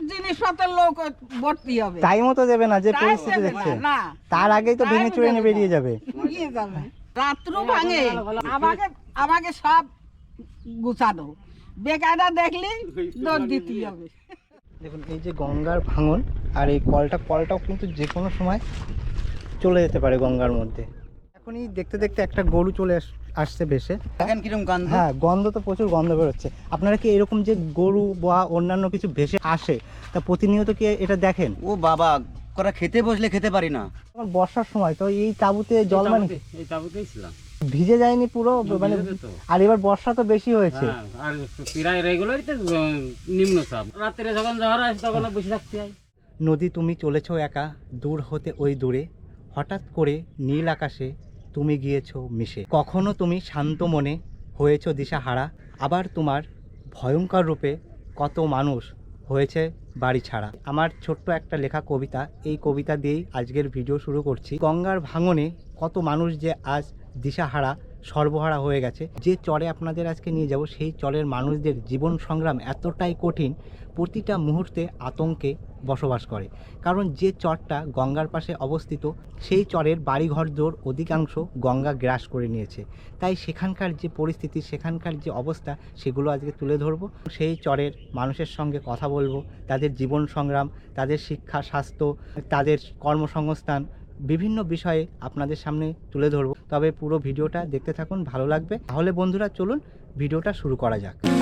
জিনিসপত্রের লোক ভর্তি হবে। টাইম মতো দেবে না যে পরিস্থিতি দেখছে। না। তার আগেই তো ভেঙে চুরে নিয়ে বেরিয়ে যাবে। রাত্রু ভাঙে। আমাকে আমাকে সব গুছানো। বেকায়দা দেখলি দৌড় দিতে হবে। দেখুন এই যে গঙ্গার ভাঙন আর এই কলটা কলটাও কিন্তু যে কোনো সময় চলে যেতে পারে গঙ্গার মধ্যে। এখনই দেখতে দেখতে একটা গরু চলে আস- আসছে বেশে। দেখেন কীরকম গন্ধ। হ্যাঁ গন্ধ তো প্রচুর গন্ধ বেরোচ্ছে। আপনারা কি এরকম যে গরু বা অন্যান্য কিছু ভেসে আসে তা প্রতিনিয়ত কি এটা দেখেন? ও বাবা করা খেতে বসলে খেতে পারি না। বর্ষার সময় তো এই তাঁবুতে জল মানে এই তাবুতেই ছিলাম। ভিজে যায়নি পুরো মানে আর এবার বর্ষা তো বেশি হয়েছে। হ্যাঁ, আর প্রায় রেগুলারই তো উম, নিম্ন চাপ রাত্রে যখন ঝড় আসে তখন বসে থাকতে হয়। নদী তুমি চলেছো একা দূর হতে ওই দূরে। হঠাৎ করে নীল আকাশে তুমি গিয়েছ মিশে। কখনো তুমি শান্ত মনে হয়েছো দিশাহারা? আবার তোমার ভয়ঙ্কর রূপে কত মানুষ হয়েছে বাড়ি ছাড়া? আমার ছোট্ট একটা লেখা কবিতা, এই কবিতা দিয়েই আজকের ভিডিও শুরু করছি। গঙ্গার ভাঙনে কত মানুষ যে আজ দিশাহারা সর্বহারা হয়ে গেছে। যে চরে আপনাদের আজকে নিয়ে যাব, সেই চরের মানুষদের জীবন সংগ্রাম এতটাই কঠিন, প্রতিটা মুহূর্তে আতঙ্কে বসবাস করে। কারণ যে চরটা গঙ্গার পাশে অবস্থিত, সেই চরের বাড়িঘর দৌড় অধিকাংশ গঙ্গা গ্রাস করে নিয়েছে। তাই সেখানকার যে পরিস্থিতি, সেখানকার যে অবস্থা, সেগুলো আজকে তুলে ধরবো। সেই চরের মানুষের সঙ্গে কথা বলব, তাদের জীবন সংগ্রাম, তাদের শিক্ষা, স্বাস্থ্য, তাদের কর্মসংস্থান বিভিন্ন বিষয়ে আপনাদের সামনে তুলে ধরব। তবে পুরো ভিডিওটা দেখতে থাকুন, ভালো লাগবে। তাহলে বন্ধুরা, চলুন ভিডিওটা শুরু করা যাক।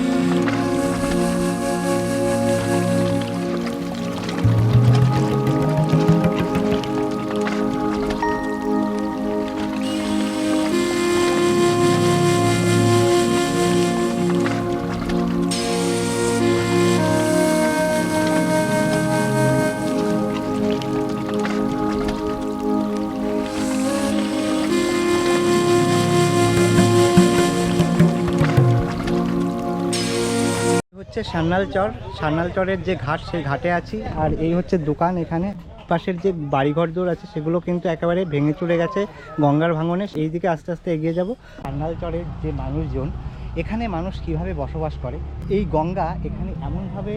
হচ্ছে সান্নাল চর। সান্নাল চরের যে ঘাট, সেই ঘাটে আছি। আর এই হচ্ছে দোকান এখানে। পাশের যে বাড়িঘর দৌড় আছে, সেগুলো কিন্তু একেবারে ভেঙে চুরে গেছে গঙ্গার ভাঙনে। এই দিকে আস্তে আস্তে এগিয়ে যাব। সান্নাল চরের যে মানুষজন, এখানে মানুষ কীভাবে বসবাস করে? এই গঙ্গা এখানে এমনভাবে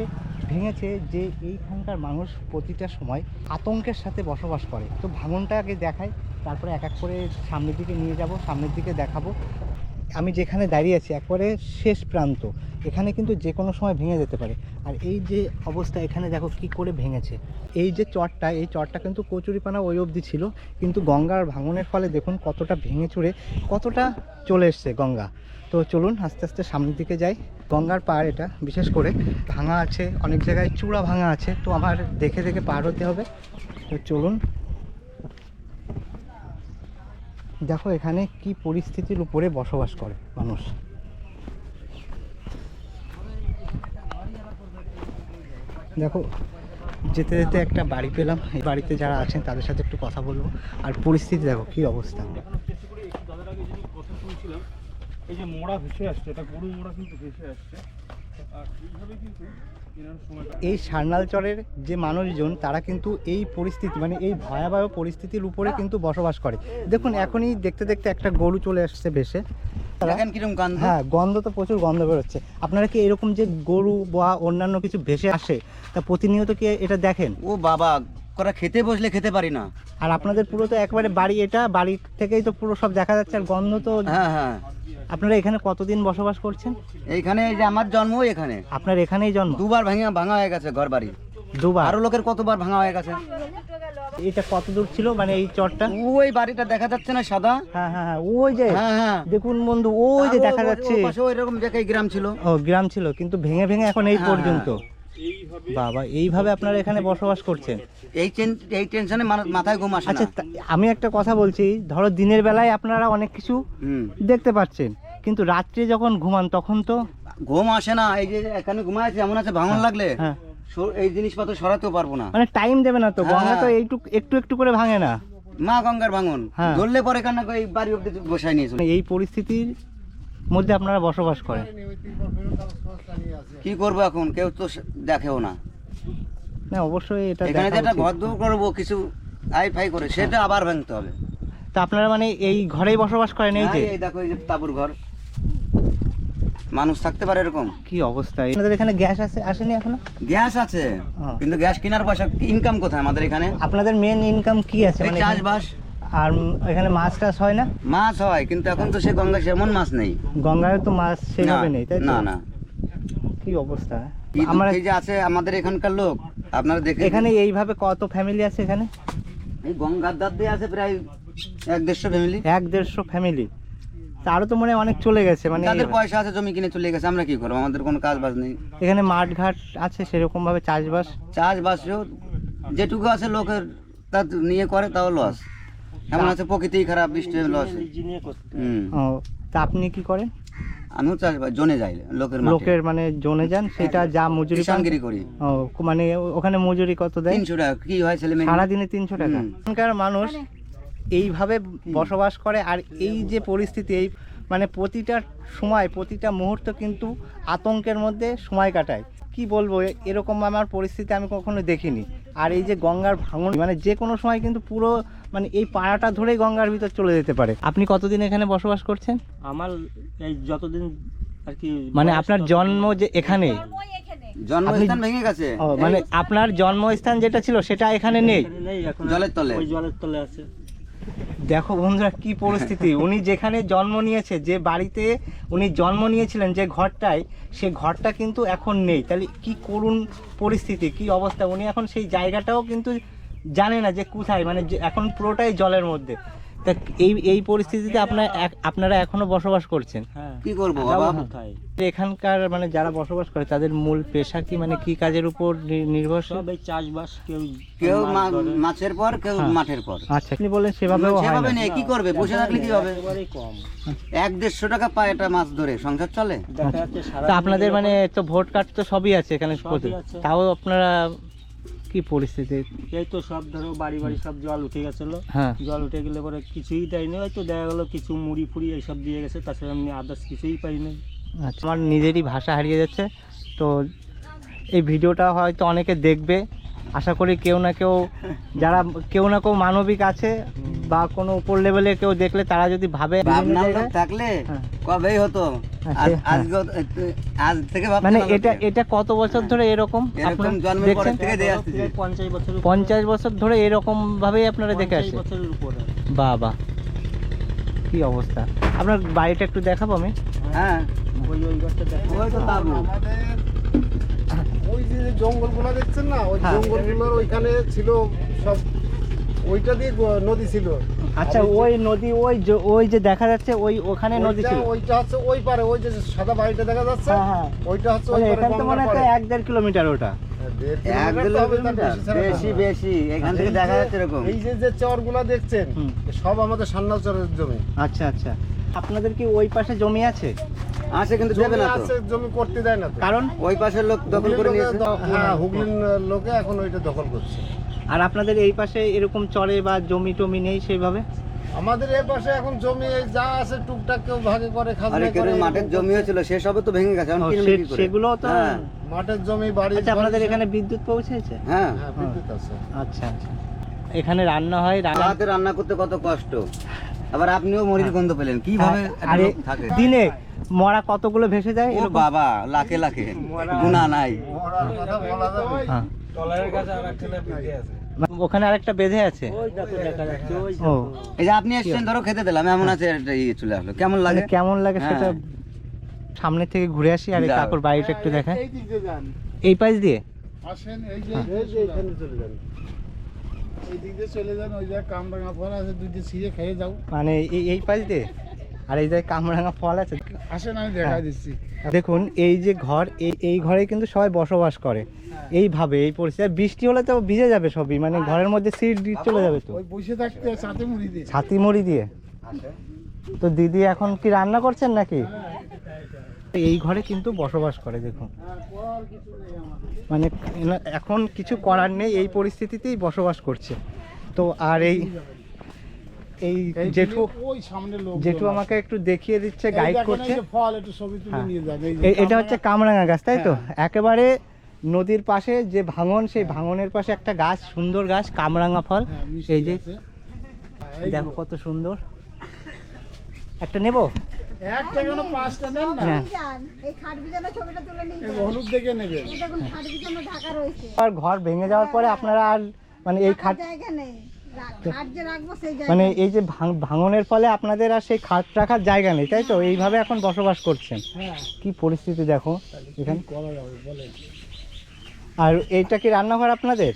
ভেঙেছে যে এইখানকার মানুষ প্রতিটা সময় আতঙ্কের সাথে বসবাস করে। তো ভাঙনটা আগে দেখাই, তারপরে এক এক করে সামনের দিকে নিয়ে যাব, সামনের দিকে দেখাবো। আমি যেখানে দাঁড়িয়ে আছি একবারে শেষ প্রান্ত। এখানে কিন্তু যে কোনো সময় ভেঙে যেতে পারে। আর এই যে অবস্থা, এখানে দেখো কি করে ভেঙেছে। এই যে চরটা, এই চরটা কিন্তু কচুরিপানা ওই অবধি ছিল, কিন্তু গঙ্গার ভাঙনের ফলে দেখুন কতটা ভেঙে চুরে কতটা চলে এসছে গঙ্গা। তো চলুন আস্তে আস্তে সামনের দিকে যাই। গঙ্গার পাড় এটা, বিশেষ করে ভাঙা আছে, অনেক জায়গায় চূড়া ভাঙা আছে, তো আমার দেখে দেখে পার হতে হবে। তো চলুন দেখো, এখানে কি পরিস্থিতির উপরে বসবাস করে মানুষ। দেখো, যেতে যেতে একটা বাড়ি পেলাম। এই বাড়িতে যারা আছেন, তাদের সাথে একটু কথা বলব। আর পরিস্থিতি দেখো, কি অবস্থা। এই যে মোড়া ভেসে আসছে, এটা গরু মোড়া কিন্তু ভেসে আসছে। এই সারনাল চরের যে মানুষজন তারা কিন্তু এই পরিস্থিতি মানে এই ভয়াবহ পরিস্থিতির উপরে কিন্তু বসবাস করে। দেখুন এখনই দেখতে দেখতে একটা গরু চলে আসছে গন্ধ। হ্যাঁ গন্ধ তো প্রচুর গন্ধ বেরোচ্ছে। আপনারা কি এরকম যে গরু বা অন্যান্য কিছু ভেসে আসে তা প্রতিনিয়ত কি এটা দেখেন? ও বাবা করা খেতে বসলে খেতে পারি না। আর আপনাদের পুরো তো একবারে বাড়ি এটা বাড়ি থেকেই তো পুরো সব দেখা যাচ্ছে আর গন্ধ তো হ্যাঁ হ্যাঁ। আপনারা এখানে কতদিন বসবাস করছেন? এইখানে এই যে আমার জন্ম এখানে। আপনার এখানেই জন্ম? দুবার ভাঙা ভাঙা হয়ে গেছে ঘর বাড়ি দুবার? আরও লোকের কতবার ভাঙা হয়ে গেছে? এটা কত দূর ছিল মানে এই চরটা? ওই বাড়িটা দেখা যাচ্ছে না সাদা। হ্যাঁ হ্যাঁ হ্যাঁ ওই যে হ্যাঁ হ্যাঁ। দেখুন বন্ধু ওই যে দেখা যাচ্ছে। ওই রকম জায়গায় গ্রাম ছিল। ও গ্রাম ছিল কিন্তু ভেঙে ভেঙে এখন এই হ্যাঁ, পর্যন্ত। এইভাবে বাবা এইভাবে আপনারা এখানে বসবাস করছেন? এই এই টেনশনে মাথায় ঘুম আসে আচ্ছা আমি একটা কথা বলছি ধরো দিনের বেলায় আপনারা অনেক কিছু দেখতে পাচ্ছেন কিন্তু রাত্রে যখন ঘুমান তখন তো ঘুম আসে না এই যে এখানে ঘুমায় আছে এমন আছে ভাঙন লাগলে হ্যাঁ। এই জিনিসপত্র সরাতেও পারব না। মানে টাইম দেবে না তো গঙ্গা তো হ্যাঁ। এইটুক একটু একটু করে ভাঙে না। মা গঙ্গার ভাঙন। হ্যাঁ। ধরলে পরে কেন এই বাড়ি অব্দি বসায় নিয়েছিল মানে এই পরিস্থিতির মধ্যে আপনারা বসবাস করেন। কি করব এখন? কেউ তো দেখেও না। না অবশ্যই এটা এখানে যে একটা ঘর দৌড় করব কিছু আই ফাই করে সেটা আবার ভাঙতে হবে। তা আপনারা মানে এই ঘরেই বসবাস করেন এই যে? হ্যাঁ, এই দেখো এই যে তাবুর ঘর। মানুষ থাকতে পারে এরকম। কি অবস্থা আপনাদের এখানে গ্যাস আছে আসেনি এখনও? গ্যাস আছে হ্যাঁ। কিন্তু গ্যাস কেনার পয়সা ইনকাম কোথায় আমাদের এখানে? আপনাদের মেন ইনকাম কি আছে? মানে চাষবাস। আর এখানে মাছ টাছ হয় না? মাছ হয় কিন্তু এখন তো সে গঙ্গা সেমন মাছ নেই। গঙ্গায় তো মাছ সেভাবে নেই তাই না না। কি অবস্থা? আমরা দুঃখে যে আছে আমাদের এখানকার লোক? আপনারা দেখে এখানে এইভাবে কত ফ্যামিলি আছে এখানে? এই গঙ্গার দাঁত দিয়ে আছে প্রায় এক দেড়শো ফ্যামিলি এক দেড়শো ফ্যামিলি আরও তো মনে অনেক চলে গেছে মানে যাদের পয়সা আছে জমি কিনে চলে গেছে আমরা কি করব? আমাদের কোনো কাজ বাজ নেই। এখানে মাঠ ঘাট আছে সেরকম ভাবে চাষবাস? চাষবাসও যেটুকু আছে লোকের তা নিয়ে করে তাও লস এমন আছে প্রকৃতি খারাপ বৃষ্টি লস হুম। ও তা আপনি কি করেন? আমিও চাষবাস জনে যাই লোকের লোকের মানে জনে যান সেটা যা মজুরি পান। করি। ও মানে ওখানে মজুরি কত দেয়? তিনশো টাকা। কি হয় ছেলে মেয়ে? সারাদিনে তিনশো টাকা। এখানকার মানুষ এইভাবে বসবাস করে আর এই যে পরিস্থিতি এই মানে প্রতিটা সময় প্রতিটা মুহূর্ত কিন্তু আতঙ্কের মধ্যে সময় কাটায়। কি বলব এ- এরকম আমার পরিস্থিতি আমি কখনো দেখিনি। আর এই যে গঙ্গার ভাঙন মানে যে কোনো সময় কিন্তু পুরো মানে এই পাড়াটা ধরেই গঙ্গার ভিতর চলে যেতে পারে। আপনি কতদিন এখানে বসবাস করছেন? আমার এই যতদিন আর কি মানে আপনার জন্ম যে এখানে? জন্মস্থান ভেঙে গেছে। মানে আপনার জন্মস্থান যেটা ছিল সেটা এখানে নেই এখানে নেই? এখন জলের তলে। ওই জলের তলে আছে। দেখো বন্ধুরা কি পরিস্থিতি। উনি যেখানে জন্ম নিয়েছে যে বাড়িতে উনি জন্ম নিয়েছিলেন যে ঘরটায় সে ঘরটা কিন্তু এখন নেই। তাহলে কি করুণ পরিস্থিতি কি অবস্থা? উনি এখন সেই জায়গাটাও কিন্তু জানে না যে কোথায় মানে এখন পুরোটাই জলের মধ্যে। তা এই এই পরিস্থিতিতে আপনার আপনারা এখনও বসবাস করছেন? হ্যাঁ। কি করব এখানকার মানে যারা বসবাস করে তাদের মূল পেশা কি মানে কি কাজের উপর নি- নির্ভরশীল? সব চাষবাস কেউ কেউ। মাছের পর কেউ হ্যাঁ। মাঠের পর। আচ্ছা আপনি সেভাবেও হয় সেভাবে না। নেই কি করবে? বসে থাকলে কি হবে? কম। এক দেড়শো টাকা পায় একটা মাছ ধরে সংসার চলে? সারা তা আপনাদের মানে তো ভোট কার্ড তো সবই আছে এখানে প্রতি- তাও আপনারা কি পরিস্থিতি? এই তো সব ধরো বাড়ি বাড়ি সব জল উঠে গেছিল। হ্যাঁ। জল উঠে গেলে পরে কিছুই দেয়নি হয়তো দেখা গেলো কিছু মুড়ি ফুড়ি এইসব দিয়ে গেছে তাছাড়া এমনি আদার্স কিছুই পাইনি। আচ্ছা। আমার নিজেরই ভাষা হারিয়ে যাচ্ছে তো এই ভিডিওটা হয়তো অনেকে দেখবে আশা করি কেউ না কেউ যারা কেউ না কেউ মানবিক আছে বা কোনো উপর লেভেলে কেউ দেখলে তারা যদি ভাবে থাকলে হ্যাঁ। কবেই হতো? হ্যাঁ, ভাবতে মানে এটা এটা কত বছর ধরে এরকম? পঞ্চাশ বছর ধরে এরকম ভাবেই আপনারা দেখে আসেন বাহ কি অবস্থা? আপনার বাড়িটা একটু দেখাবো আমি? হ্যাঁ। ওই ওই ঘরটা দেখা ওই তো তাবু ওই যে জঙ্গলগুলো দেখছেন না ওই হ্যাঁ। জঙ্গলগুলোর ওইখানে ছিল সব ওইটা দিয়ে নদী ছিল। আচ্ছা ওই নদী ওই ওই যে দেখা যাচ্ছে ওই ওখানে নদী ছিল। ওইটা হচ্ছে ওই পারে ওই যে সাদা বাড়িটা দেখা যাচ্ছে হ্যাঁ হ্যাঁ। ওইটা হচ্ছে ওই মানে এখান মনে হয় এক দেড় কিলোমিটার ওটা। এক কিলোমিটার বেশি বেশি বেশি এখান থেকে দেখা যাচ্ছে এরকম। এই যে যে চরগুলা দেখছেন সব আমাদের সান্নাল চরের জমি। আচ্ছা আচ্ছা। আপনাদের কি ওই পাশে জমি আছে? আছে কিন্তু দেবে জমি না তো। জমি করতে দেয় না কারণ ওই পাশের লোক দখল করে নিয়েছে। হ্যাঁ হুগলির লোকে এখন ওইটা দখল করছে। আর আপনাদের এই পাশে এরকম চরে বা জমি টমি নেই সেইভাবে? আমাদের এই পাশে এখন জমি যা আছে টুকটাক কেউ ভাগে করে খাজনা করে মাঠের জমিও ছিল সেসবও তো ভেঙে গেছে? সেগুলো তো হ্যাঁ, মাঠের জমি বাড়ি আচ্ছা আপনাদের এখানে বিদ্যুৎ পৌঁছেছে? হ্যাঁ হ্যাঁ। বিদ্যুৎ আছে। আচ্ছা আচ্ছা। এখানে রান্না হয় রান্না রান্না করতে কত কষ্ট। আবার আপনিও মরির গন্ধ পেলেন। কীভাবে থাকে? দিনে মরা কতগুলো ভেসে যায় ও বাবা লাখে লাখে। গুণা নাই। হ্যাঁ। ওখানে আরেকটা বেঁধে আছে। ওই দেখো দেখা যাচ্ছে ওই ও। এই যে আপনি এসছেন ধরো খেতে দিলাম এমন আছে একটা ইয়ে চলে আসলো। কেমন লাগে? মানে কেমন লাগে হ্যাঁ। সেটা সামনে থেকে ঘুরে আসি আর এই। কাকুর বাড়িটা একটু দেখায় এই দিক দিয়ে যান পাশ দিয়ে? আসেন এই যে এই যে এখানে চলে যান। এই দিক দিয়ে চলে যান ওই জায়গায় কামরাঙা ফল আছে খেয়ে যাও। মানে এই এই পাশ দিয়ে? আর এই যে কামরাঙা ফল আছে আসেন আমি দেখাই দিচ্ছি। দেখুন এই যে ঘর এই এই ঘরে কিন্তু সবাই বসবাস করে। এইভাবে এই পরিস্থিতি বৃষ্টি হলে তো ভিজে যাবে সবই মানে ঘরের মধ্যে সিট চলে যাবে তো। ওই বসে থাকতে সাথে মুড়ি দিয়ে। ছাতি মুড়ি দিয়ে। তো দিদি এখন কি রান্না করছেন নাকি? এই ঘরে কিন্তু বসবাস করে দেখুন। মানে এখন কিছু করার নেই এই পরিস্থিতিতেই বসবাস করছে। তো আর এই এই জেঠু ওই সামনে লোক জেঠু আমাকে একটু দেখিয়ে দিচ্ছে গাইড করছে। ফল একটু ছবি তুলে হ্যাঁ। নিয়ে যান। এই এটা হচ্ছে কামরাঙা গাছ তাই তো? হ্যাঁ। একেবারে নদীর পাশে যে ভাঙন সেই ভাঙনের পাশে একটা গাছ সুন্দর গাছ কামরাঙা ফল। হ্যাঁ, এই যে দেখো কত সুন্দর। একটা নেব? একটা কেন পাঁচটা নেন না? হ্যাঁ। এই খাট ছবিটা তুলে নিয়ে হলুদ দেখে নেবেন। দেখুন খাট ঢাকা রয়েছে। আর ঘর ভেঙে যাওয়ার পরে আপনারা আর মানে এই খাট জায়গা নেই। মানে এই যে ভাঙ- ভাঙনের ফলে আপনাদের আর সেই খাট রাখার জায়গা নেই তাই তো? এইভাবে এখন বসবাস করছেন। কি পরিস্থিতি দেখো এখানে। আর এইটা কি রান্নাঘর আপনাদের?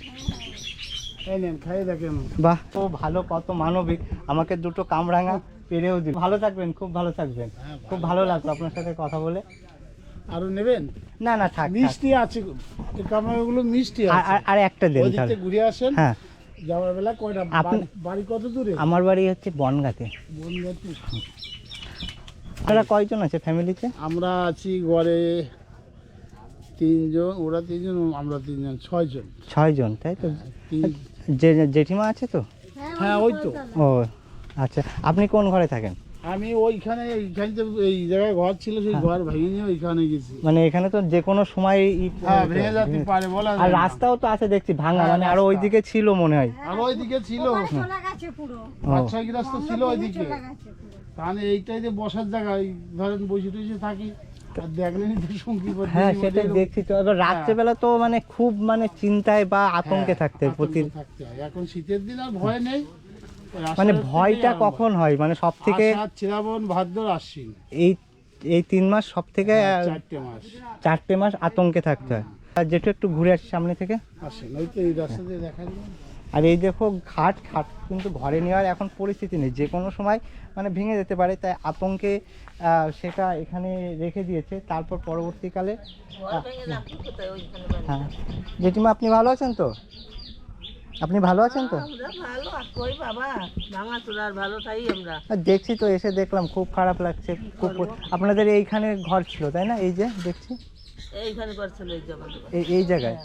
এই নেন খাই দেখেন। বাহ তো ভালো কত মানবিক। আমাকে দুটো কামরাঙা পেরেও দিল। ভালো থাকবেন খুব ভালো থাকবেন। খুব ভালো লাগল আপনার সাথে কথা বলে। আরও নেবেন? না না থাক। মিষ্টি আছে কামরাগুলো মিষ্টি আর- একটা দেন ঘুরে আসেন। হ্যাঁ। যাওয়ার বেলা কয়টা? বাড়ি- বাড়ি কত দূরে? আমার বাড়ি হচ্ছে বনগাতে। বনগাঁতে। আপনারা কয়জন আছে ফ্যামিলিতে? আমরা আছি ঘরে তিনজন ওরা তিনজন আমরা তিনজন ছয়জন। ছয়জন তাই তো? তিন জেঠিমা আছে তো? হ্যাঁ ওই তো। ও আচ্ছা। আপনি কোন ঘরে থাকেন? আমি ওইখানে এইখানে তো এই জায়গায় ঘর ছিল সেই হ্যাঁ। ঘর ভেঙে নিয়ে ওইখানে গেছি। মানে এখানে তো যে কোনো সময় হ্যাঁ ভেঙে যেতে পারে বলা আর। রাস্তাও তো আছে দেখছি ভাঙা হ্যাঁ, মানে আরও ওইদিকে ছিল মনে হয়। আর ওইদিকে ছিল। চলে গেছে পুরো। ও। পাঁচ তো ছিল ওইদিকে। তাহলে এইটাই যে বসার জায়গা ধরেন বসে টসে থাকি তো হ্যাঁ সেটাই দেখছি তো। এবার রাত্রেবেলা তো মানে খুব মানে চিন্তায় বা আতঙ্কে হ্যাঁ, থাকতে প্রতি এখন শীতের দিন আর ভয় নেই। মানে ভয়টা কখন হয়? মানে সব থেকে শ্রাবণ ভাদ্র আশ্বিন। এই এই তিন মাস সব থেকে হ্যাঁ, চারটে মাস। চারটে মাস আতঙ্কে থাকতে হয়। আর যেটু একটু ঘুরে আসি সামনে থেকে। আসেন ওই তো এই রাস্তা দিয়ে দেখা আর এই দেখো ঘাট ঘাট কিন্তু ঘরে নেওয়ার এখন পরিস্থিতি নেই। যে কোনো সময় মানে ভেঙে যেতে পারে তাই আতঙ্কে সেটা এখানে রেখে দিয়েছে। তারপর পরবর্তীকালে হ্যাঁ। জেঠিমা আপনি ভালো আছেন তো? আপনি ভালো আছেন তো? ভালো কই বাবা ভাঙা চোরার ভালো তাই আমরা। দেখছি তো এসে দেখলাম খুব খারাপ লাগছে খুব আপনাদের এইখানে ঘর ছিল তাই না? এই যে দেখছি। এইখানে এই এই এই জায়গায়।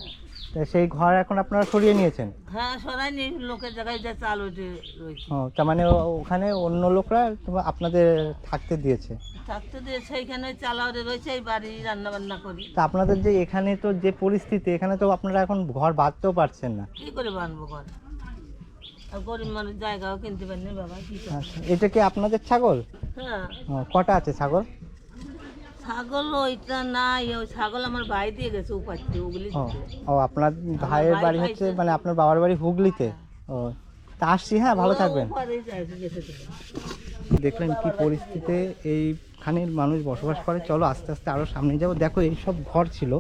তা সেই ঘর এখন আপনারা সরিয়ে নিয়েছেন? হ্যাঁ লোকের জায়গায় যা চাল ওইটে রয়েছে। ও তার মানে ওখানে অন্য লোকরা আপনাদের থাকতে দিয়েছে? থাকতে এইখানে চালাওরে রয়েছে এই বাড়ি রান্না বান্না করি। তা আপনাদের যে এখানে তো যে পরিস্থিতি এখানে তো আপনারা এখন ঘর বাঁধতেও পারছেন না। কি করে বানবো ঘর? আর গরিব মানুষ জায়গাও কিনতে পারেনি বাবা কি করব? আচ্ছা, এটা কি আপনাদের ছাগল? হ্যাঁ। ও, কটা আছে ছাগল? ছাগল ওইটা নাই ওই ছাগল আমার ভাই দিয়ে গেছে উপাচ্ছে ও আপনার ভাইয়ের বাড়ি হচ্ছে মানে আপনার বাবার বাড়ি হুগলিতে? ও তা আসছি হ্যাঁ ভালো থাকবেন। দেখলেন কি পরিস্থিতিতে এইখানের মানুষ বসবাস করে। চলো আস্তে আস্তে আরও সামনে যাব। দেখো এই সব ঘর ছিল।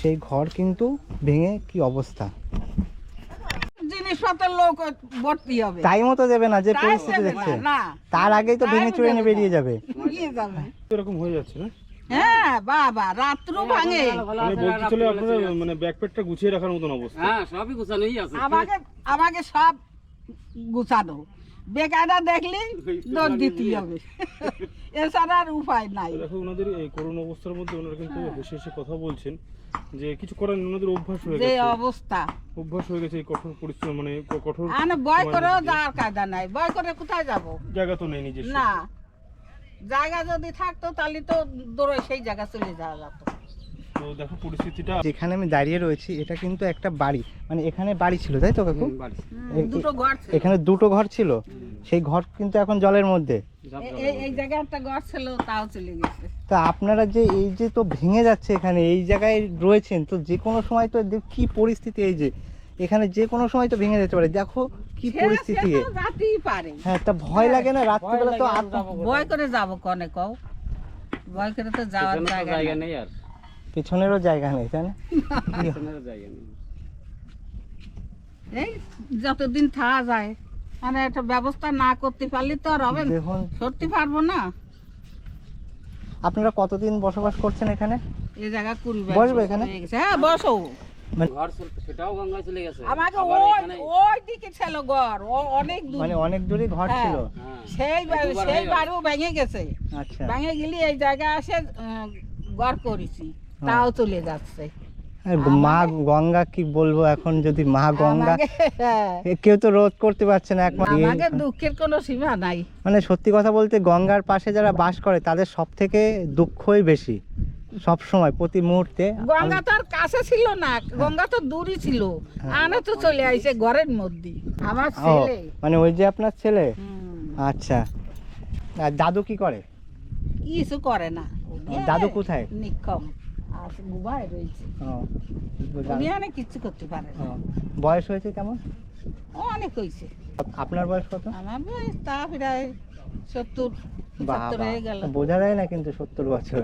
সেই ঘর কিন্তু ভেঙে কি অবস্থা? জিনিসপত্রের লোক ভর্তি হবে। টাইম মতো দেবে না যে পরিস্থিতি দেখছে। না। তার আগেই তো ভেঙে চুরে নিয়ে বেরিয়ে যাবে। এরকম হয়ে যাচ্ছে না? হ্যাঁ বাবা রাত্রু ভাঙে। মানে বলতে চলে আপনারা মানে ব্যাকপ্যাকটা গুছিয়ে রাখার মতন অবস্থা। হ্যাঁ সবই গোছানোই আছে। আমাকে আমাকে সব গুছানো। বেকায়দা দেখলি দোষ দিতে হবে। এছাড়া আর উপায় নাই। দেখো ওনাদের এই করোনা অবস্থার মধ্যে ওনারা কিন্তু হেসে হেসে কথা বলছেন। যে কিছু করার ওনাদের অভ্যাস হয়ে যে গেছে। অবস্থা। অভ্যাস হয়ে গেছে এই কঠোর পরিশ্রম মানে কঠোর আনে বয় করে যাওয়ার কায়দা নাই। বয় করে কোথায় যাব? জায়গা তো নেই নিজের না। জায়গা যদি থাকতো তাহলে তো দৌড়ে সেই জায়গা চলে যাওয়া যেত। তো দেখো পরিস্থিতিটা। যেখানে আমি দাঁড়িয়ে রয়েছি এটা কিন্তু একটা বাড়ি। মানে এখানে বাড়ি ছিল তাই তো কাকু? দুটো ঘর ছিল। এখানে দুটো ঘর ছিল। সেই ঘর কিন্তু এখন জলের মধ্যে। এই এই জায়গায় একটা ঘর ছিল তাও চলে গেছে। তা আপনারা যে এই যে তো ভেঙে যাচ্ছে এখানে এই জায়গায় রয়েছেন তো যে কোনো সময় তো কি পরিস্থিতি এই যে? এখানে যে কোনো সময় তো ভেঙে যেতে পারে। দেখো কি পরিস্থিতি। তো পারে। হ্যাঁ তা ভয় লাগে না? রাত্রিবেলা তো ভয় করে যাব কনে কও? ভয় করে তো যাওয়ার জায়গা। নেই আর। পেছনেরও জায়গা নেই তাই না? পেছনেরও জায়গা নেই। এই যতদিন থাকা যায় মানে একটা ব্যবস্থা না করতে পারলে তো আর হবে না। দেখুন। সরতে পারব না। আপনারা কতদিন বসবাস করছেন এখানে? এই জায়গা কুড়ি বসবো এখানে? হ্যাঁ বসো। ঘর অনেক দূর। মানে ঘর হ্যাঁ। ছিল? হ্যাঁ। সেই বাড়ি- সেই। বাড়িও ভেঙে গেছে। আচ্ছা। ভেঙে গেলে এই জায়গায় এসে ঘর করেছি। তাও চলে যাচ্ছে। মা গঙ্গা কি বলব এখন যদি মা গঙ্গা? হ্যাঁ, কেউ তো রোধ করতে পারছে না একমাত্র আমাকে দুঃখের কোনো সীমা নাই। মানে সত্যি কথা বলতে গঙ্গার পাশে যারা বাস করে তাদের সব থেকে দুঃখই বেশি সব সময় প্রতি মুহূর্তে। গঙ্গা তো আর কাছে ছিল না গঙ্গা তো দূরই ছিল। আনে তো চলে আইছে ঘরের মধ্যে। আমার ছেলে। মানে ওই যে আপনার ছেলে? আচ্ছা। আর দাদু কি করে? কিছু করে না। দাদু কোথায়? নিক্ষম। গুবায় রয়েছে। উনি অনেক কিছু করতে পারে না বয়স হয়েছে কেমন? অনেক হয়েছে। আপনার বয়স কত? আমার বয়স তা প্রায় সত্তর সত্তর বাবা হয়ে গেল। বোঝা যায় না কিন্তু সত্তর বছর।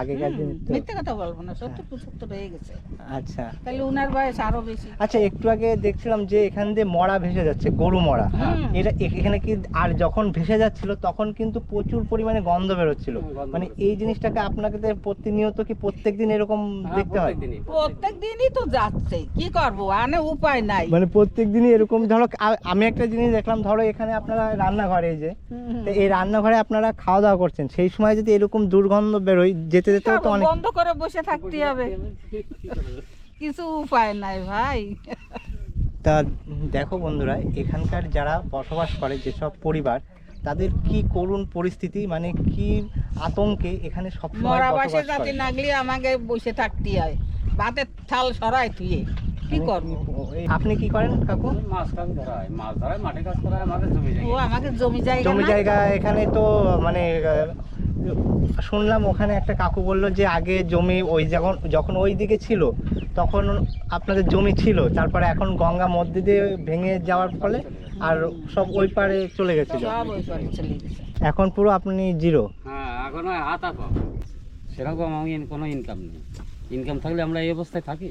আগেকার দিন তো। মিথ্যে কথা বলব না সত্তর পঁচাত্তর হয়ে গেছে। আচ্ছা। তাহলে উনার বয়স আরও বেশি। আচ্ছা একটু আগে দেখছিলাম যে এখান দিয়ে মরা ভেসে যাচ্ছে গরু মরা। এটা এখানে কি আর যখন ভেসে যাচ্ছিল তখন কিন্তু প্রচুর পরিমাণে গন্ধ বেরোচ্ছিল। মানে এই জিনিসটাকে আপনাকে তো প্রতিনিয়ত কি প্রত্যেকদিন এরকম হ্যাঁ, দেখতে হয়? প্রত্যেক দিনই তো যাচ্ছে কি করব? আনে উপায় নাই। মানে প্রত্যেক দিনই এরকম ধরো আমি একটা জিনিস দেখলাম ধরো এখানে আপনারা রান্নাঘরে এই যে। তো এই রান্নাঘরে আপনারা খাওয়া দাওয়া করছেন সেই সময় যদি এরকম দুর্গন্ধ বেরোয় যেতে যেতে তো অনেক বন্ধ করে বসে থাকতে হবে। কিছু উপায় নাই ভাই। তা দেখো বন্ধুরা এখানকার যারা বসবাস করে যেসব পরিবার তাদের কি করুণ পরিস্থিতি মানে কি আতঙ্কে এখানে সবসময় মরা বাসে যাতে নাগলি আমাকে বসে থাকতে হয়। ভাতের থাল সরাই তুই কি আপনি কি করেন কাকু? মাছ ধরা হয় মাছ ধরা হয় মাঠে কাজ করা হয় আমাদের জমি ও জায়গা জমি জায়গা জমি জায়গা এখানে তো মানে শুনলাম ওখানে একটা কাকু বলল যে আগে জমি ওই যখন যখন ওই দিকে ছিল তখন আপনাদের জমি ছিল তারপরে এখন গঙ্গা মধ্যে দিয়ে ভেঙে যাওয়ার ফলে আর সব ওই পারে চলে গেছিল সব ওই পারে চলে গেছে। এখন পুরো আপনি জিরো? হ্যাঁ এখন হাত সেরকম আমি কোনো ইনকাম নেই। ইনকাম থাকলে আমরা এই অবস্থায় থাকি।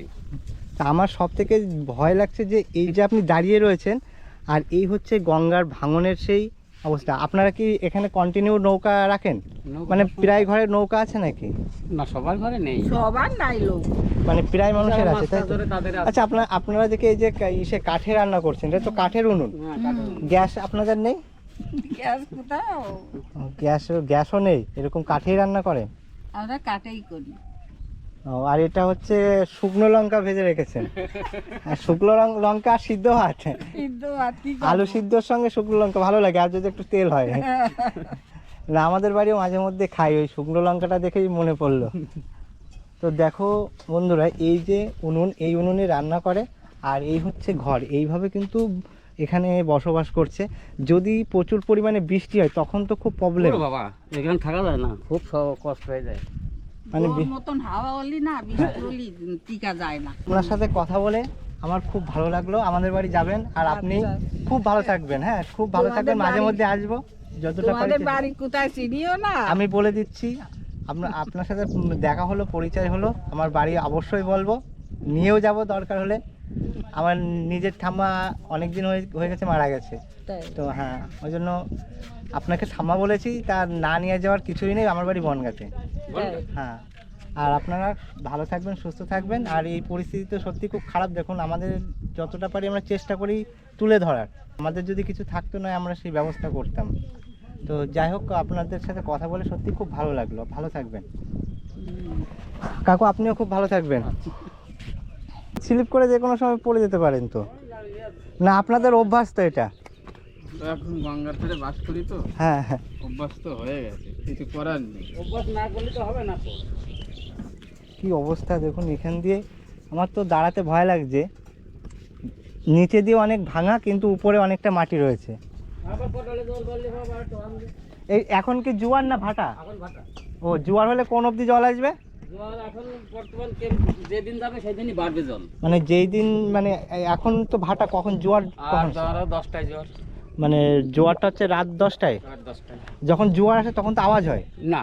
তা আমার সব থেকে ভয় লাগছে যে এই যে আপনি দাঁড়িয়ে রয়েছেন আর এই হচ্ছে গঙ্গার ভাঙনের সেই অবস্থা। আপনারা কি এখানে কন্টিনিউ নৌকা রাখেন? মানে প্রায় ঘরে নৌকা আছে নাকি? না সবার ঘরে নেই। সবার নাই লোক। মানে প্রায় মানুষের আছে তাই তো। আচ্ছা আপনার আপনারা দেখে এই যে ইসে কাঠে রান্না করছেন এটা তো কাঠের উনুন। হ্যাঁ, গ্যাস আপনাদের নেই? গ্যাস কোথাও? গ্যাস গ্যাসও নেই এরকম কাঠেই রান্না করেন? আমরা কাটেই করি। ও, আর এটা হচ্ছে শুকনো লঙ্কা ভেজে রেখেছেন। আর শুকনো লং- লঙ্কা আর সিদ্ধ ভাত। সিদ্ধ ভাত কি আলু সিদ্ধর সঙ্গে শুকনো লঙ্কা ভালো লাগে আর যদি একটু তেল হয়। না আমাদের বাড়িও মাঝে মধ্যে খাই ওই শুকনো লঙ্কাটা দেখেই মনে পড়ল। তো দেখো বন্ধুরা এই যে উনুন এই উনুনে রান্না করে আর এই হচ্ছে ঘর। এইভাবে কিন্তু এখানে বসবাস করছে। যদি প্রচুর পরিমাণে বৃষ্টি হয় তখন তো খুব প্রবলেম বাবা এখানে থাকা যায় না খুব কষ্ট হয়ে যায়। মানে মতন হাওয়া হলি না বৃষ্টি টিকা যায় না। আপনার সাথে কথা বলে আমার খুব ভালো লাগল। আমাদের বাড়ি যাবেন আর আপনি আচ্ছা। খুব ভালো থাকবেন হ্যাঁ খুব ভালো থাকবেন। মাঝে মধ্যে আসব যতটা পারি বাড়ি কোথায় চিনিও না? আমি বলে দিচ্ছি আপনার আপনার সাথে দেখা হলো পরিচয় হলো আমার বাড়ি অবশ্যই বলব। নিয়েও যাব দরকার হলে। আমার নিজের ঠাম্মা অনেক দিন হয়ে গেছে মারা গেছে। তো হ্যাঁ ওই জন্য আপনাকে ঠাম্মা বলেছি তার না নিয়ে যাওয়ার কিছুই নেই আমার বাড়ি বনগাতে। হ্যাঁ। আর আপনারা ভালো থাকবেন সুস্থ থাকবেন। আর এই পরিস্থিতি তো সত্যি খুব খারাপ। দেখুন আমাদের যতটা পারি আমরা চেষ্টা করি তুলে ধরার। আমাদের যদি কিছু থাকতো না আমরা সেই ব্যবস্থা করতাম। তো যাই হোক আপনাদের সাথে কথা বলে সত্যি খুব ভালো লাগল। ভালো থাকবেন। কাকু আপনিও খুব ভালো থাকবেন। স্লিপ করে যে কোনো সময় পড়ে যেতে পারেন তো। না আপনাদের অভ্যাস তো এটা। এখন গঙ্গার ধারে বাস করি তো হ্যাঁ হ্যাঁ। অভ্যাস তো হয়ে গেছে কিছু করার নেই। অভ্যাস না করলে তো হবে না তো। কি অবস্থা দেখুন এখান দিয়ে আমার তো দাঁড়াতে ভয় লাগছে। নিচে দিয়ে অনেক ভাঙা কিন্তু উপরে অনেকটা মাটি রয়েছে। এই এখন কি জোয়ার না ভাটা? ও জোয়ার হলে কোন অবধি জল আসবে? জল এখন বর্তমান কে- যেদিন যাবে সেদিনই বাড়বে জল। মানে যেই দিন মানে এখন তো ভাটা কখন জোয়ার দশটায় জল মানে জোয়ারটা হচ্ছে রাত দশটায়? যখন জোয়ার আসে তখন তো আওয়াজ হয়? না।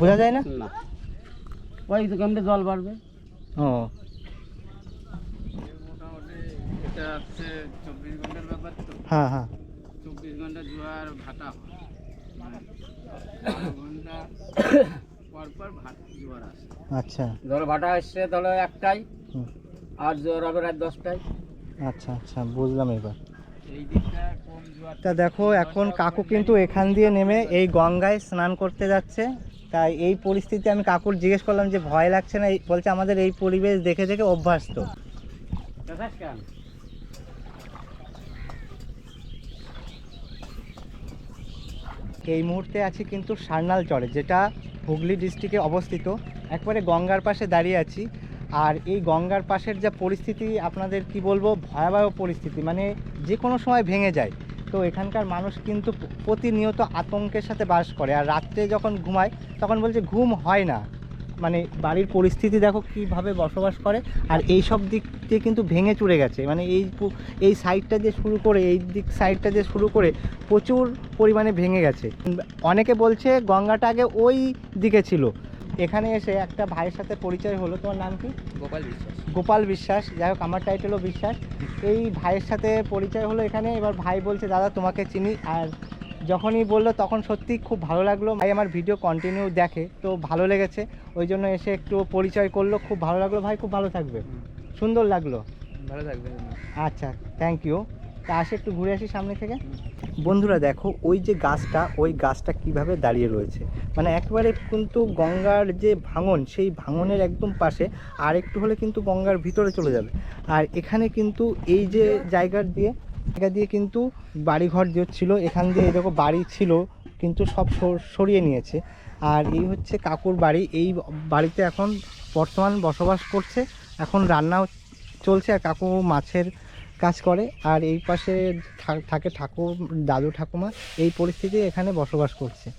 বোঝা যায় না? না। ওই তো কেমনে জল বাড়বে? ও। হ্যাঁ হ্যাঁ। চব্বিশ ঘণ্টা জোয়ার ভাটা মানে বারো ঘণ্টা পর পর ভাট জোয়ার আসে। আচ্ছা। ধরো ভাটা আসছে ধরো একটাই আর জোর হবে রাত দশটায়। আচ্ছা আচ্ছা বুঝলাম এবার। তা দেখো, এখন কাকু কিন্তু এখান দিয়ে নেমে এই গঙ্গায় স্নান করতে যাচ্ছে। তাই এই পরিস্থিতি আমি কাকুর জিজ্ঞেস করলাম যে ভয় লাগছে না? বলছে, আমাদের এই পরিবেশ দেখে দেখে অভ্যাস তো দেখাস কেন এই মুহূর্তে আছি কিন্তু সারনাল চরে, যেটা হুগলি ডিস্ট্রিক্টে অবস্থিত। একবারে গঙ্গার পাশে দাঁড়িয়ে আছি। আর এই গঙ্গার পাশের যা পরিস্থিতি, আপনাদের কি বলব, ভয়াবহ পরিস্থিতি মানে যে কোনো সময় ভেঙে যায়। তো এখানকার মানুষ কিন্তু প্রতিনিয়ত আতঙ্কের সাথে বাস করে। আর রাত্রে যখন ঘুমায়, তখন বলছে ঘুম হয় না। মানে বাড়ির পরিস্থিতি দেখো কীভাবে বসবাস করে। আর এই সব দিক দিয়ে কিন্তু ভেঙে চুরে গেছে। মানে এই এই সাইডটা দিয়ে শুরু করে, এই দিক সাইডটা দিয়ে শুরু করে প্রচুর পরিমাণে ভেঙে গেছে। অনেকে বলছে গঙ্গাটা আগে ওই দিকে ছিল। এখানে এসে একটা ভাইয়ের সাথে পরিচয় হলো। তোমার নাম কি? গোপাল বিশ্বাস। গোপাল বিশ্বাস। যাই হোক আমার টাইটেলও বিশ্বাস। এই ভাইয়ের সাথে পরিচয় হলো এখানে। এবার ভাই বলছে দাদা তোমাকে চিনি। আর যখনই বলল তখন সত্যি খুব ভালো লাগল। ভাই আমার ভিডিও কন্টিনিউ দেখে তো ভালো লেগেছে। ওই জন্য এসে একটু পরিচয় করল। খুব ভালো লাগল। ভাই খুব ভালো থাকবে। সুন্দর লাগল। ভালো থাকবেন। আচ্ছা থ্যাংক ইউ তা আসে একটু ঘুরে আসি সামনে থেকে। বন্ধুরা দেখো, ওই যে গাছটা, ওই গাছটা কীভাবে দাঁড়িয়ে রয়েছে। মানে একেবারে কিন্তু গঙ্গার যে ভাঙন, সেই ভাঙনের একদম পাশে আর একটু হলে কিন্তু গঙ্গার ভিতরে চলে যাবে। আর এখানে কিন্তু এই যে জায়গার দিয়ে, জায়গা দিয়ে কিন্তু বাড়িঘর যে ছিল, এখান দিয়ে দেখো বাড়ি ছিল, কিন্তু সব সর- সরিয়ে নিয়েছে। আর এই হচ্ছে কাকুর বাড়ি, এই বাড়িতে এখন বর্তমান বসবাস করছে। এখন রান্নাও চলছে, আর কাকু মাছের কাজ করে আর এই পাশে থাকে ঠাকুর দাদু ঠাকুমা এই পরিস্থিতি এখানে বসবাস করছে।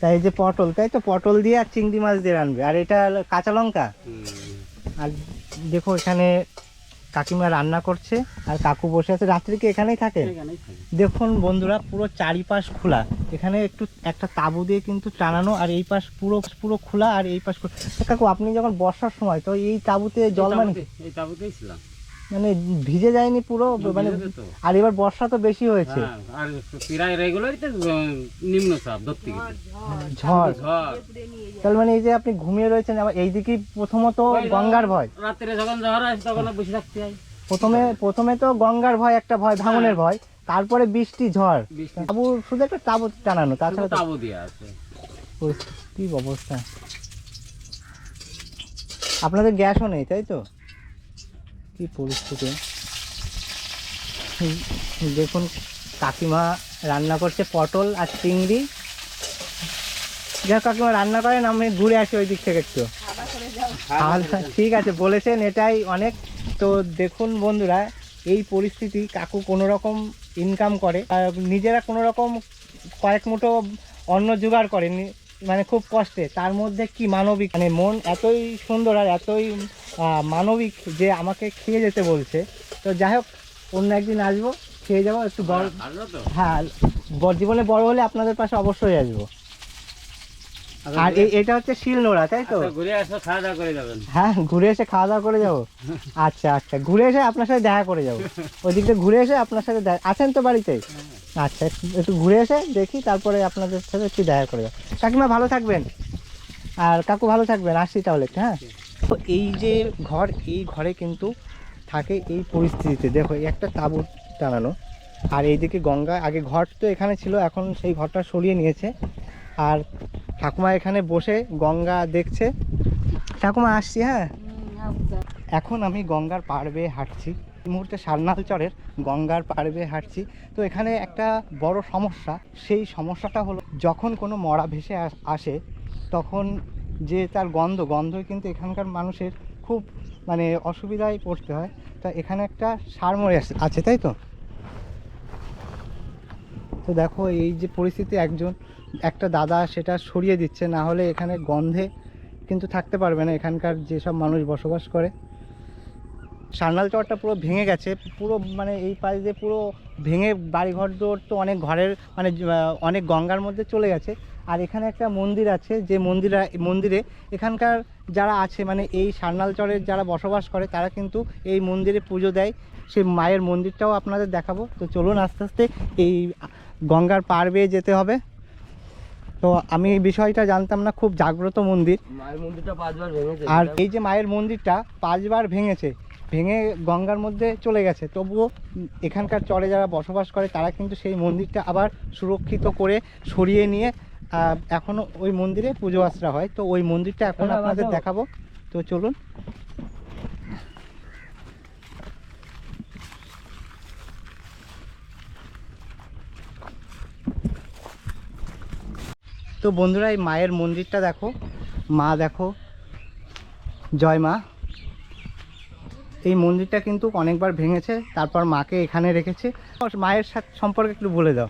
তাই এই যে পটল তাই তো পটল দিয়ে আর চিংড়ি মাছ দিয়ে রানবে আর এটা কাঁচা লঙ্কা। আর দেখো এখানে কাকিমা রান্না করছে আর কাকু বসে আছে রাত্রি কি এখানেই থাকে? দেখুন বন্ধুরা পুরো চারিপাশ খোলা। এখানে একটু একটা তাবু দিয়ে কিন্তু টানানো আর এই পাশ পুরো পুরো খোলা আর এই পাশ। কাকু আপনি যখন বর্ষার সময় তো এই তাবুতে জল মানে তাঁবুতে- এই তাঁবুতেই ছিলাম। মানে ভিজে যায়নি পুরো মানে আর এবার বর্ষা তো বেশি হয়েছে। হ্যাঁ, আর প্রায় রেগুলারই তো ধরতে গেলে। ঝড়। তাহলে মানে এই যে আপনি ঘুমিয়ে রয়েছেন আবার এইদিকে প্রথমত গঙ্গার ভয়। রাত্রে যখন ঝড় আসে তখন বসে থাকতে হয়। প্রথমে প্রথমে তো গঙ্গার ভয় একটা ভয় ভাঙনের ভয় তারপরে বৃষ্টি ঝড়। তাবু শুধু একটা তাবু টানানো তাছাড়া তাবু দিয়ে আছে। কি অবস্থা? আপনাদের গ্যাসও নেই তাই তো? কি পরিস্থিতি? দেখুন কাকিমা রান্না করছে পটল আর চিংড়ি। যা কাকিমা রান্না করেন, আমি ঘুরে আসি ওই দিক থেকে একটু। ঠিক আছে, বলেছেন এটাই অনেক। তো দেখুন বন্ধুরা, এই পরিস্থিতি কাকু কোনো রকম ইনকাম করে নিজেরা কোনো রকম কয়েক মুঠো অন্ন জোগাড় করে নি- মানে খুব কষ্টে। তার মধ্যে কি মানবিক? মানে মন এতই সুন্দর আর এতই মানবিক যে আমাকে খেয়ে যেতে বলছে। তো যাই হোক অন্য একদিন আসব খেয়ে যাব একটু বড় হ্যাঁ জীবনে বড় হলে আপনাদের পাশে অবশ্যই আসব। আর এ- এটা হচ্ছে শিলনোড়া তাই তো? আচ্ছা, ঘুরে আসো খাওয়া দাওয়া করে যাবেন। হ্যাঁ ঘুরে এসে খাওয়া দাওয়া করে যাব। আচ্ছা আচ্ছা ঘুরে এসে আপনার সাথে দেখা করে যাব। ওই দিকটা ঘুরে এসে আপনার সাথে আছেন তো বাড়িতে? আচ্ছা একটু- ঘুরে এসে দেখি তারপরে আপনাদের সাথে একটু দেখা করে যাব। কাকিমা ভালো থাকবেন। আর কাকু ভালো থাকবেন আসছি তাহলে হ্যাঁ? তো এই যে ঘর এই ঘরে কিন্তু থাকে এই পরিস্থিতিতে। দেখো একটা তাঁবু টানানো আর এইদিকে গঙ্গা আগে ঘর তো এখানে ছিল এখন সেই ঘরটা সরিয়ে নিয়েছে। আর ঠাকুমা এখানে বসে গঙ্গা দেখছে। ঠাকুমা আসছি হ্যাঁ? এখন আমি গঙ্গার পাড় বেয়ে হাঁটছি। মুহূর্তে সারনাল চরের গঙ্গার পার বেয়ে হাঁটছি। তো এখানে একটা বড় সমস্যা। সেই সমস্যাটা হলো, যখন কোনো মরা ভেসে আসে তখন যে তার গন্ধ গন্ধ কিন্তু এখানকার মানুষের খুব মানে অসুবিধায় পড়তে হয়। তা এখানে একটা সার মরে আস- আছে তাই তো? তো দেখো, এই যে পরিস্থিতি একজন, একটা দাদা সেটা সরিয়ে দিচ্ছে, না হলে এখানে গন্ধে কিন্তু থাকতে পারবে না। এখানকার যেসব মানুষ বসবাস করে সান্নাল চরটা পুরো ভেঙে গেছে পুরো মানে এই পাশ দিয়ে পুরো ভেঙে বাড়িঘর দৌড় তো অনেক ঘরের মানে অনেক গঙ্গার মধ্যে চলে গেছে। আর এখানে একটা মন্দির আছে যে মন্দির মন্দিরে এখানকার যারা আছে মানে এই সান্নাল চরের যারা বসবাস করে তারা কিন্তু এই মন্দিরে পুজো দেয়। সেই মায়ের মন্দিরটাও আপনাদের দেখাবো। তো চলুন আস্তে আস্তে এই গঙ্গার পার বেয়ে যেতে হবে। তো আমি এই বিষয়টা জানতাম না খুব জাগ্রত মন্দির। মায়ের মন্দিরটা পাঁচবার ভেঙেছে। আর এই যে মায়ের মন্দিরটা পাঁচবার ভেঙেছে ভেঙে গঙ্গার মধ্যে চলে গেছে। তবুও এখানকার চরে যারা বসবাস করে তারা কিন্তু সেই মন্দিরটা আবার সুরক্ষিত করে সরিয়ে নিয়ে আহ, এখনও ওই মন্দিরে পুজো আশ্রা হয়। তো ওই মন্দিরটা এখন আপনাদের দেখাবো। তো চলুন। তো বন্ধুরা এই মায়ের মন্দিরটা দেখো। মা দেখো। জয় মা। এই মন্দিরটা কিন্তু অনেকবার ভেঙেছে তারপর মাকে এখানে রেখেছে। মায়ের সাথে সম্পর্কে একটু বলে দাও।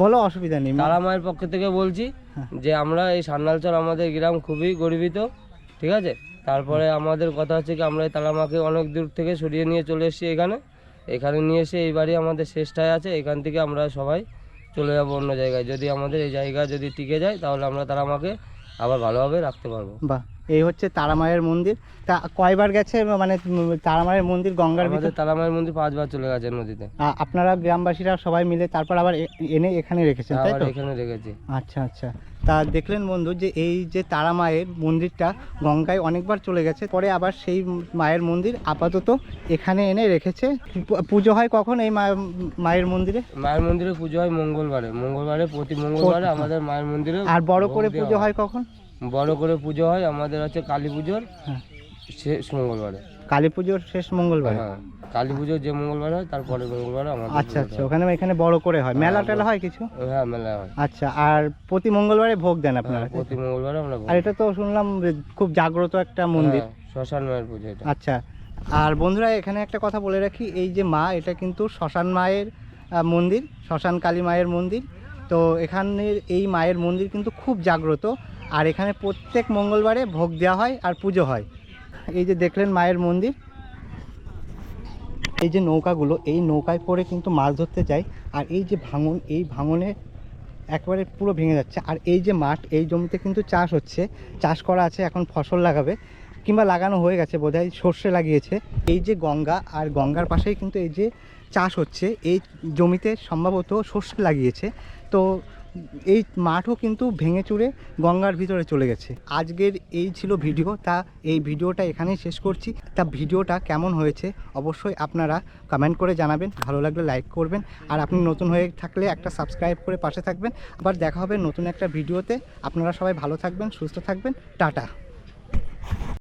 বলো অসুবিধা নেই। তারা মায়ের পক্ষ থেকে বলছি যে আমরা এই সান্নালচর আমাদের গ্রাম খুবই গর্বিত ঠিক আছে? তারপরে আমাদের কথা হচ্ছে কি আমরা এই তারা মাকে অনেক দূর থেকে সরিয়ে নিয়ে চলে এসেছি এখানে। এখানে নিয়ে এসে এই বাড়ি আমাদের শেষটায় আছে এখান থেকে আমরা সবাই চলে যাব অন্য জায়গায়। যদি আমাদের এই জায়গা যদি টিকে যায় তাহলে আমরা তারা মাকে আবার ভালোভাবে রাখতে পারব। বাহ। এই হচ্ছে তারা মায়ের মন্দির। তা কয়বার গেছে মানে উম, তারা মায়ের মন্দির গঙ্গার ভিতর আমাদের তারা মায়ের মন্দির পাঁচবার চলে গেছে নদীতে। আপনারা গ্রামবাসীরা সবাই মিলে তারপর আবার এনে এখানে রেখেছেন তাই তো? এখানে রেখেছি। আচ্ছা আচ্ছা। তা দেখলেন বন্ধু যে এই যে তারা মায়ের মন্দিরটা গঙ্গায় অনেকবার চলে গেছে পরে আবার সেই মায়ের মন্দির আপাতত এখানে এনে রেখেছে। পুজো হয় কখন এই মায়ের মন্দিরে? মায়ের মন্দিরে পুজো হয় মঙ্গলবারে। মঙ্গলবারে প্রতি মঙ্গলবারে আমাদের মায়ের মন্দিরে আর বড় করে পুজো হয় কখন? বড় করে পুজো হয় আমাদের হচ্ছে কালী পুজোর হ্যাঁ। শেষ মঙ্গলবারে। কালী পুজোর শেষ মঙ্গলবার? হ্যাঁ কালী পুজোর যে মঙ্গলবার হয় তারপরে মঙ্গলবারে আমাদের আচ্ছা আচ্ছা ওখানে এখানে বড় করে হয়। মেলা টেলা হয় কিছু? হ্যাঁ মেলা হয়। আচ্ছা আর প্রতি মঙ্গলবারে ভোগ দেন আপনারা হ্যাঁ, প্রতি মঙ্গলবারে আমরা ভোগ আর এটা তো শুনলাম যে খুব জাগ্রত একটা মন্দির। হ্যাঁ, শ্মশান মায়ের পুজো এটা। আচ্ছা আর বন্ধুরা এখানে একটা কথা বলে রাখি এই যে মা এটা কিন্তু শ্মশান মায়ের আহ, মন্দির শ্মশান কালী মায়ের মন্দির। তো এখানের এই মায়ের মন্দির কিন্তু খুব জাগ্রত। আর এখানে প্রত্যেক মঙ্গলবারে ভোগ দেওয়া হয় আর পুজো হয়। এই যে দেখলেন মায়ের মন্দির। এই যে নৌকাগুলো, এই নৌকায় করে কিন্তু মাছ ধরতে যায়। আর এই যে ভাঙন, এই ভাঙনে একবারে পুরো ভেঙে যাচ্ছে। আর এই যে মাঠ, এই জমিতে কিন্তু চাষ হচ্ছে। চাষ করা আছে, এখন ফসল লাগাবে। কিংবা লাগানো হয়ে গেছে বোধহয়, সর্ষে লাগিয়েছে। এই যে গঙ্গা, আর গঙ্গার পাশেই কিন্তু এই যে চাষ হচ্ছে। এই জমিতে সম্ভবত সর্ষে লাগিয়েছে। তো এই মাঠও কিন্তু ভেঙে চুরে গঙ্গার ভিতরে চলে গেছে। আজকের এই ছিল ভিডিও, তা এই ভিডিওটা এখানেই শেষ করছি। তা ভিডিওটা কেমন হয়েছে অবশ্যই আপনারা কমেন্ট করে জানাবেন, ভালো লাগলে লাইক করবেন। আর আপনি নতুন হয়ে থাকলে একটা সাবস্ক্রাইব করে পাশে থাকবেন। আবার দেখা হবে নতুন একটা ভিডিওতে। আপনারা সবাই ভালো থাকবেন, সুস্থ থাকবেন। টাটা।